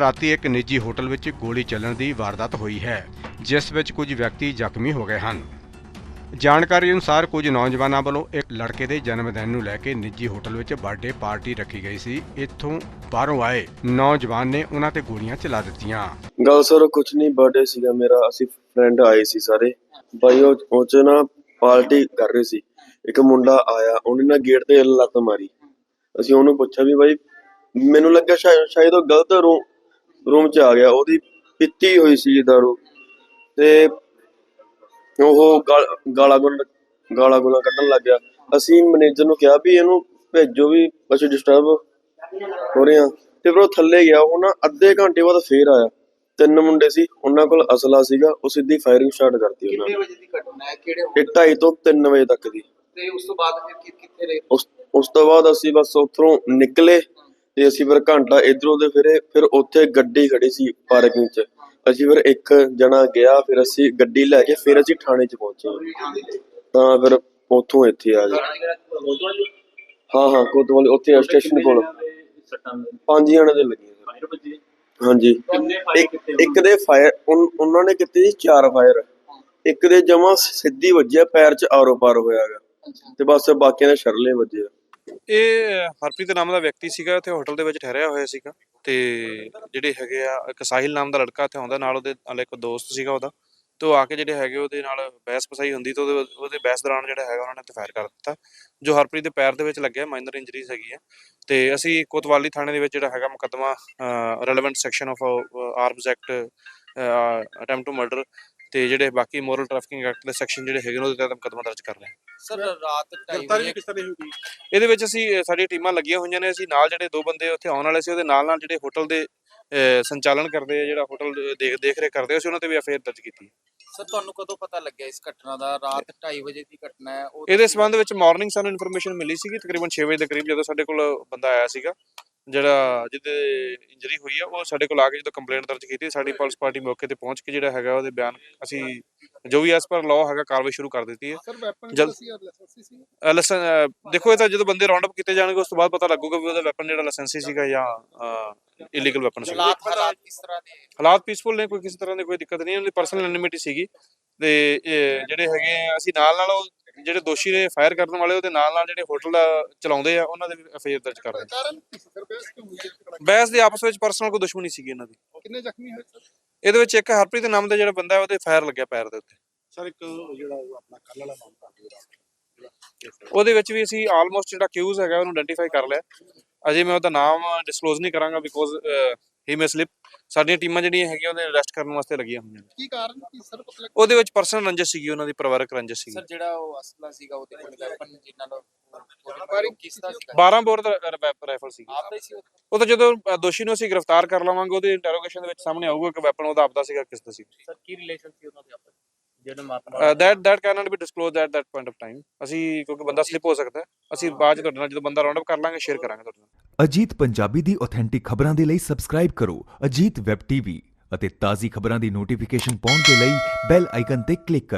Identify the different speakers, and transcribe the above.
Speaker 1: ਰਾਤੀ ਇੱਕ ਨਿੱਜੀ ਹੋਟਲ ਵਿੱਚ ਗੋਲੀ ਚੱਲਣ ਦੀ ਵਾਰਦਾਤ ਹੋਈ ਹੈ, ਜਿਸ ਵਿੱਚ ਕੁਝ ਵਿਅਕਤੀ ਜ਼ਖਮੀ ਹੋ ਗਏ ਹਨ। ਜਾਣਕਾਰੀ ਅਨੁਸਾਰ ਕੁਝ ਨੌਜਵਾਨਾਂ ਵੱਲੋਂ ਇੱਕ ਲੜਕੇ ਦੇ ਜਨਮ ਦਿਨ ਨੂੰ ਲੈ ਕੇ ਨਿੱਜੀ ਹੋਟਲ ਵਿੱਚ ਬਰਥਡੇ ਪਾਰਟੀ ਰੱਖੀ ਗਈ ਸੀ। ਇੱਥੋਂ ਬਾਹਰੋਂ ਆਏ ਨੌਜਵਾਨ ਨੇ ਉਹਨਾਂ ਤੇ ਗੋਲੀਆਂ ਚਲਾ ਦਿੱਤੀਆਂ।
Speaker 2: ਗੱਲ ਸਰ, ਕੁਛ ਨਹੀਂ, ਬਰਥਡੇ ਸੀਗਾ ਮੇਰਾ। ਅਸੀਂ ਫਰੈਂਡ ਆਏ ਸੀ ਸਾਰੇ। ਭਾਈ ਉਹ ਉਹ 'ਚ ਨਾ ਪਾਰਟੀ ਕਰ ਰਹੇ ਸੀ। ਇੱਕ ਮੁੰਡਾ ਆਇਆ, ਉਹਨੇ ਨਾ ਗੇਟ ਤੇ ਲੱਤ ਮਾਰੀ। ਅਸੀਂ ਉਹਨੂੰ ਪੁੱਛਿਆ ਵੀ ਬਾਈ, ਮੈਨੂੰ ਲੱਗਾ ਸ਼ਾਇਦ ਸ਼ਾਇਦ ਉਹ ਗਲਤ ਰੂਮ 'ਚ ਆ ਗਿਆ ਉਹਦੀ ਪੀਤੀ ਹੋਈ ਸੀ ਦਾਰੂ ਤੇ ਉਹ ਗਾਲ- ਗਾਲਾਂ ਗੁਲ ਗਾਲਾਂ ਕੱਢਣ ਲੱਗ ਗਿਆ। ਅਸੀਂ ਮੈਨੇਜਰ ਨੂੰ ਕਿਹਾ ਵੀ ਇਹਨੂੰ ਭੇਜੋ ਵੀ ਅਸੀਂ ਡਿਸਟਰਬ ਹੋ ਰਹੇ ਤੇ ਫਿਰ ਉਹ ਥੱਲੇ ਗਿਆ। ਉਹ ਨਾ ਅੱਧੇ ਘੰਟੇ ਬਾਅਦ ਫੇਰ ਆਇਆ। ਤਿੰਨ ਮੁੰਡੇ ਸੀ ਉਹਨਾਂ ਕੋਲ ਅਸਲਾ ਸੀਗਾ। ਉਹ ਸਿੱਧੀ ਫਾਇਰਿੰਗ ਸਟਾਰਟ ਕਰਤੀ ਉਹਨਾਂ
Speaker 3: ਕਿੰਨੇ
Speaker 2: ਨੇ
Speaker 3: ਵਜੇ ਦੀ ਘਟਨਾ ਹੈ? ਕਿਹੜੇ
Speaker 2: ਇਹ ਢਾਈ ਤੋਂ 3 ਵਜੇ ਤੱਕ ਦੀ।
Speaker 3: ਤੇ ਉਸ ਤੋਂ ਬਾਅਦ ਫਿਰ ਕਿੱਥੇ ਰਹੇ?
Speaker 2: ਉਸ ਉਸ ਤੋਂ ਬਾਅਦ ਅਸੀਂ ਬਸ ਉੱਥੋਂ ਨਿਕਲੇ। ਤੇ ਅਸੀਂ ਫਿਰ ਘੰਟਾ ਇਧਰੋਂ ਦੇ ਫਿਰੇ, ਫਿਰ ਉੱਥੇ ਗੱਡੀ ਖੜੀ ਸੀ ਪਾਰਕਿੰਗ 'ਚ। ਅਸੀਂ ਫਿਰ ਇੱਕ ਜਣਾ ਗਿਆ, ਫਿਰ ਅਸੀਂ ਗੱਡੀ ਲੈ ਕੇ ਫਿਰ ਅਸੀਂ ਥਾਣੇ 'ਚ ਪਹੁੰਚੇ। ਤਾਂ ਫਿਰ ਉੱਥੋਂ ਇੱਥੇ ਆ ਗਏ। ਹਾਂ ਹਾਂ, ਕੋਤਵਾਲੀ, ਉੱਥੇ ਸਟੇਸ਼ਨ ਕੋਲ। ਪੰਜ ਜਣੇ ਦੇ ਲੱਗੇ। ਹਾਂਜੀ। ਇੱਕ ਦੇ ਫਾਇਰ ਉਹਨਾਂ ਨੇ ਕੀਤੀ ਸੀ ਚਾਰ ਫਾਇਰ ਇੱਕ ਦੇ ਜਮਾ ਸਿੱਧੀ ਵੱਜਿਆ, ਪੈਰ 'ਚ ਆਰੋ ਪਾਰ ਹੋਇਆਗਾ ਤੇ ਬਸ ਬਾਕੀਆਂ ਦੇ ਸ਼ਰਲੇ ਵੱਜੇ ਆ।
Speaker 4: ਇਹ ਹਰਪ੍ਰੀਤ ਨਾਮ ਦਾ ਵਿਅਕਤੀ ਸੀਗਾ, ਇੱਥੇ ਹੋਟਲ ਦੇ ਵਿੱਚ ਠਹਿਰਿਆ ਹੋਇਆ ਸੀਗਾ ਤੇ ਜਿਹੜੇ ਹੈਗੇ ਆ, ਇੱਕ ਸਾਹਿਲ ਨਾਮ ਦਾ ਲੜਕਾ ਇੱਥੇ ਆਉਂਦਾ ਨਾਲ ਉਹਦੇ ਨਾਲ ਇੱਕ ਦੋਸਤ ਸੀਗਾ ਉਹਦਾ ਤੇ ਉਹ ਆ ਕੇ ਜਿਹੜੇ ਹੈਗੇ ਉਹਦੇ ਨਾਲ ਬਹਿਸ ਪਸਾਈ ਹੁੰਦੀ ਤੇ ਉਹਦੇ ਉਹਦੇ ਬਹਿਸ ਦੌਰਾਨ ਜਿਹੜਾ ਹੈਗਾ ਉਹਨਾਂ ਨੇ ਤੇ ਫਾਇਰ ਕਰ ਦਿੱਤਾ, ਜੋ ਹਰਪ੍ਰੀਤ ਦੇ ਪੈਰ ਦੇ ਵਿੱਚ ਲੱਗਿਆ ਮਾਈਨਰ ਇੰਜਰੀਜ਼ ਹੈਗੀ ਆ ਤੇ ਅਸੀਂ ਕੋਤਵਾਲੀ ਥਾਣੇ ਦੇ ਵਿੱਚ ਜਿਹੜਾ ਹੈਗਾ ਮੁਕੱਦਮਾ relevant section of arms act attempt to murder ਤੇ ਜਿਹੜੇ ਬਾਕੀ ਮੋਰਲ ਟ੍ਰੈਫਿਕਿੰਗ ਐਕਟ ਦੇ ਸੈਕਸ਼ਨ ਜਿਹੜੇ ਹੈਗੇ ਨੇ ਉਹਦੇ ਤਹਿਤ ਮੁਕੱਦਮਾ ਦਰਜ ਕਰ ਰਹੇ ਹਾਂ।
Speaker 3: ਸਰ ਰਾਤ 2:30 ਵਜੇ
Speaker 4: ਇਹਦੇ ਵਿੱਚ ਅਸੀਂ ਅ, ਸਾਡੀਆਂ ਟੀਮਾਂ ਲੱਗੀਆਂ ਹੋਈਆਂ ਨੇ ਅਸੀਂ ਨਾਲ ਜਿਹੜੇ ਦੋ ਬੰਦੇ ਉੱਥੇ ਆਉਣ ਵਾਲੇ ਸੀ ਉਹਦੇ ਨਾਲ ਨਾਲ ਜਿਹੜੇ ਹੋਟਲ ਦੇ ਸੰਚਾਲਨ ਕਰਦੇ ਆ ਜਿਹੜਾ ਹੋਟਲ ਦੇਖ ਦੇਖ ਰੇਖ ਕਰਦੇ ਅਸੀਂ ਉਹਨਾਂ ਤੇ ਵੀ ਐਫਆਈਆਰ ਦਰਜ ਕੀਤੀ
Speaker 3: ਸਰ ਤੁਹਾਨੂੰ ਕਦੋਂ ਪਤਾ ਲੱਗਿਆ ਇਸ ਘਟਨਾ ਦਾ? ਰਾਤ 2:30 ਵਜੇ ਦੀ ਘਟਨਾ ਹੈ
Speaker 4: ਇਹਦੇ ਸੰਬੰਧ ਵਿੱਚ ਮਾਰਨਿੰਗ ਸਾਨੂੰ ਇਨਫੋਰਮੇਸ਼ਨ ਮਿਲੀ ਸੀਗੀ ਤਕਰੀਬਨ 6 ਵਜੇ ਦੇ ਕਰੀਬ ਜਦੋਂ ਸਾਡੇ ਕੋਲ ਬੰਦਾ ਆਇਆ ਸੀਗਾ। ਜਿਹੜਾ ਜਿਹਦੇ ਇੰਜਰੀ ਹੋਈ ਆ ਉਹ ਸਾਡੇ ਕੋਲ ਆ ਕੇ ਜਦੋਂ ਕੰਪਲੇਂਟ ਦਰਜ ਕੀਤੀ ਸਾਡੀ ਪੁਲਿਸ ਪਾਰਟੀ ਮੌਕੇ ਤੇ ਪਹੁੰਚ ਕੇ ਜਿਹੜਾ ਹੈਗਾ ਉਹਦੇ ਬਿਆਨ ਅਸੀਂ ਜੋ ਵੀ ਐਸ ਪਰ ਲਾਅ ਹੈਗਾ ਕਾਰਵਾਈ ਸ਼ੁਰੂ ਕਰ ਦਿੱਤੀ ਹੈ।
Speaker 5: ਸਰ ਵੈਪਨ
Speaker 4: ਜਲ-
Speaker 5: ਸੀ? ਲਾਇਸੈਂਸੀ ਸੀ?
Speaker 4: ਅ, ਲਾਇਸੈਂਸ ਅ, ਦੇਖੋ ਇਹ ਤਾਂ ਜਦੋਂ ਬੰਦੇ ਰਾਉਂਡ ਅਪ ਕੀਤੇ ਜਾਣਗੇ ਉਸ ਤੋਂ ਬਾਅਦ ਪਤਾ ਲੱਗੂਗਾ ਵੀ ਉਹਦਾ ਵੈਪਨ ਜਿਹੜਾ ਲਾਇਸੈਂਸੀ ਸੀਗਾ ਜਾਂ ਇਲੀਗਲ ਵੈਪਨ ਸੀਗਾ
Speaker 3: ਹਾਲਾਤ ਹਾਲਾਤ ਕਿਸ ਤਰ੍ਹਾਂ ਦੇ?
Speaker 4: ਹਾਲਾਤ ਪੀਸਫੁਲ ਨੇ ਕੋਈ ਕਿਸੇ ਤਰ੍ਹਾਂ ਦੀ ਕੋਈ ਦਿੱਕਤ ਨਹੀਂ ਉਹਦੀ ਪਰਸਨਲ ਐਨਿਮਿਟੀ ਸੀਗੀ। ਤੇ ਜਿਹੜੇ ਹੈਗੇ ਆ, ਅਸੀਂ ਨਾਲ ਨਾਲ ਉਹ ਜਿਹੜੇ ਦੋਸ਼ੀ ਨੇ ਫਾਇਰ ਕਰਨ ਵਾਲੇ ਉਹਦੇ ਨਾਲ ਨਾਲ ਜਿਹੜੇ ਹੋਟਲ ਦਾ ਚਲਾਉਂਦੇ ਆ ਉਹਨਾਂ ਦੇ ਵੀ ਐਫਆਈਆਰ ਦਰਜ ਕਰ
Speaker 5: ਸਰ ਬਹਿਸ
Speaker 4: ਦੇ ਆਪਸ ਵਿੱਚ ਪਰਸਨਲ ਕੋਈ ਦੁਸ਼ਮਣੀ ਸੀਗੀ ਇਹਨਾਂ ਦੀ।
Speaker 5: ਕਿੰਨੇ ਜ਼ਖਮੀ ਹੋਏ ਸਰ?
Speaker 4: ਇਹਦੇ ਵਿੱਚ ਇੱਕ ਹਰਪ੍ਰੀਤ ਨਾਮ ਦਾ ਜਿਹੜਾ ਬੰਦਾ ਹੈ ਉਹਦੇ ਫਾਇਰ ਲੱਗਿਆ ਪੈਰ ਦੇ ਉੱਤੇ।
Speaker 5: ਸਰ ਇੱਕ ਜਿਹੜਾ ਉਹ ਆਪਣਾ ਕੱਲ ਵਾਲਾ ਕਰ
Speaker 4: ਉਹਦੇ ਵਿੱਚ ਵੀ ਅਸੀਂ ਆਲਮੋਸਟ ਜਿਹੜਾ ਅਕਿਊਜ਼ ਹੈਗਾ ਉਹਨੂੰ ਆਇਡੈਂਟੀਫਾਈ ਕਰ ਲਿਆ। ਅਜੇ ਮੈਂ ਉਹਦਾ ਨਾਮ ਡਿਸਕਲੋਜ਼ ਨਹੀਂ ਕਰਾਂਗਾ ਬਿਕੋਜ਼ ਹੀ ਮੇ ਸਲਿਪ ਸਾਡੀਆਂ ਟੀਮਾਂ ਜਿਹੜੀਆਂ ਹੈਗੀਆਂ ਉਹਦੇ ਅਰੈਸਟ ਕਰਨ ਵਾਸਤੇ ਲੱਗੀਆਂ ਹੋਈਆਂ ਨੇ।
Speaker 5: ਕੀ ਕਾਰਨ ਕੀ ਸਰ? ਪਤਾ ਲੱਗਾ
Speaker 4: ਉਹਦੇ ਵਿੱਚ ਪਰਸਨਲ ਰੰਜਿਸ਼ ਸੀਗੀ ਉਹਨਾਂ ਦੀ ਪਰਿਵਾਰਕ ਰੰਜਿਸ਼ ਸੀਗੀ।
Speaker 3: ਸਰ ਜਿਹੜਾ ਉਹ ਅਸਲਾ ਸੀਗਾ ਉਹਦੇ ਕੋਲ ਵੈਪਨ ਜਿੰਨਾਂ ਨਾਲ
Speaker 5: Firing
Speaker 3: ਕਿਸ ਦਾ ਸੀਗਾ
Speaker 4: 12 ਬੋਰ ਦਾ ਰਾਈਫਲ ਸੀ
Speaker 3: ਆਪਦਾ ਹੀ ਸੀ ਉਹ?
Speaker 4: ਤਾਂ ਜਦੋਂ ਦੋਸ਼ੀ ਨੂੰ ਅਸੀਂ ਗ੍ਰਿਫਤਾਰ ਕਰ ਲਵਾਂਗੇ ਉਹਦੇ ਇੰਟਰੋਗੇਸ਼ਨ ਦੇ ਵਿੱਚ ਸਾਹਮਣੇ ਆਊਗਾ ਕਿ ਵੈਪਨ ਉਹਦਾ ਆਪਦਾ ਸੀਗਾ ਕਿਸ ਦਾ ਸੀ
Speaker 3: ਸਰ ਕੀ ਰਿਲੇਸ਼ਨ ਸੀ ਉਹਨਾਂ ਦੇ ਆਪਸ? ਜਿਹੜੇ ਮਾਤਮਾ
Speaker 4: that that can not be disclosed at that point of time ਅਸੀਂ ਕਿਉਂਕਿ ਬੰਦਾ ਸਲਿਪ ਹੋ ਸਕਦਾ ਅਸੀਂ ਬਾਅਦ ਚ ਤੁਹਾਡੇ ਨਾਲ ਜਦੋਂ ਬੰਦਾ ਰਾਉਂਡ ਅਪ ਕਰ ਲਾਂਗੇ ਸ਼ੇਅਰ ਕਰਾਂਗੇ ਤੁਹਾਡੇ ਨਾਲ।
Speaker 6: ਅਜੀਤ ਪੰਜਾਬੀ ਦੀ ਆਥੈਂਟਿਕ ਖਬਰਾਂ ਦੇ ਲਈ ਸਬਸਕ੍ਰਾਈਬ ਕਰੋ ਅਜੀਤ ਵੈਬ ਟੀਵੀ ਅਤੇ ਤਾਜ਼ੀ ਖਬਰਾਂ ਦੀ ਨੋਟੀਫਿਕੇਸ਼ਨ ਪਾਉਣ ਦੇ ਲਈ ਬੈਲ ਆਈਕਨ ਤੇ ਕਲਿੱਕ ਕਰੋ।